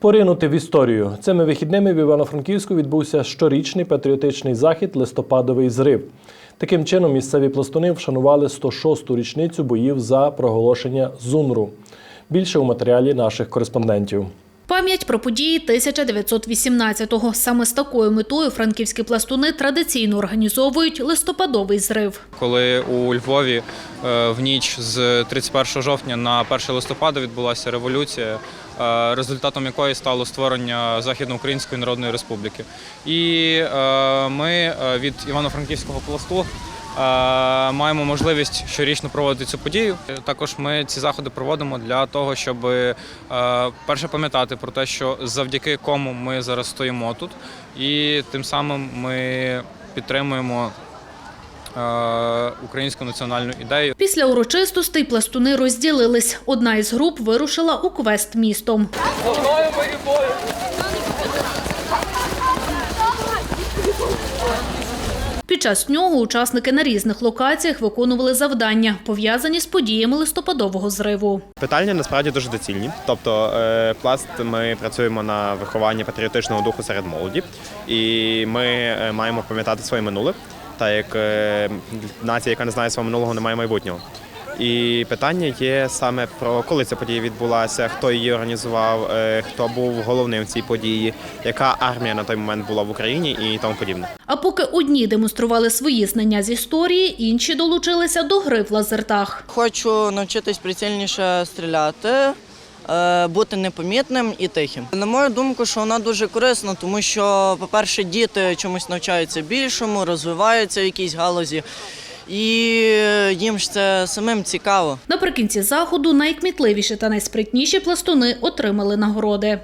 Поринути в історію цими вихідними в Івано-Франківську відбувся щорічний патріотичний захід Листопадовий зрив. Таким чином, місцеві пластуни вшанували 106-ту річницю боїв за проголошення ЗУНРу. Більше у матеріалі наших кореспондентів. Пам'ять про події 1918-го. Саме з такою метою франківські пластуни традиційно організовують листопадовий зрив. коли у Львові е, в ніч з 31 жовтня на 1 листопада відбулася революція, е, результатом якої стало створення Західноукраїнської Народної Республіки. І е, ми від Івано-Франківського пласту. Е, Маємо можливість щорічно проводити цю подію. Також ми ці заходи проводимо для того, щоб е, перше пам'ятати про те, що завдяки кому ми зараз стоїмо тут, і тим самим ми підтримуємо е, українську національну ідею. Після урочистостей пластуни розділились. Одна із груп вирушила у квест містом. Під час нього учасники на різних локаціях виконували завдання, пов'язані з подіями листопадового зриву. Питання насправді дуже доцільні. Тобто, е, пласт ми працюємо на вихованні патріотичного духу серед молоді, і ми е, маємо пам'ятати своє минуле, так як е, нація, яка не знає свого минулого, не має майбутнього. І питання є саме про коли ця подія відбулася, хто її організував, е, хто був головним в цій події, яка армія на той момент була в Україні і тому подібне. А поки одні демонстрували свої знання з історії, інші долучилися до гри в лазертаг. Хочу навчитись прицільніше стріляти, е, бути непомітним і тихим. На мою думку, що вона дуже корисна, тому що, по-перше, діти чомусь навчаються більшому, розвиваються в якійсь галузі, і їм ж це самим цікаво. Наприкінці заходу найкмітливіші та найспритніші пластуни отримали нагороди.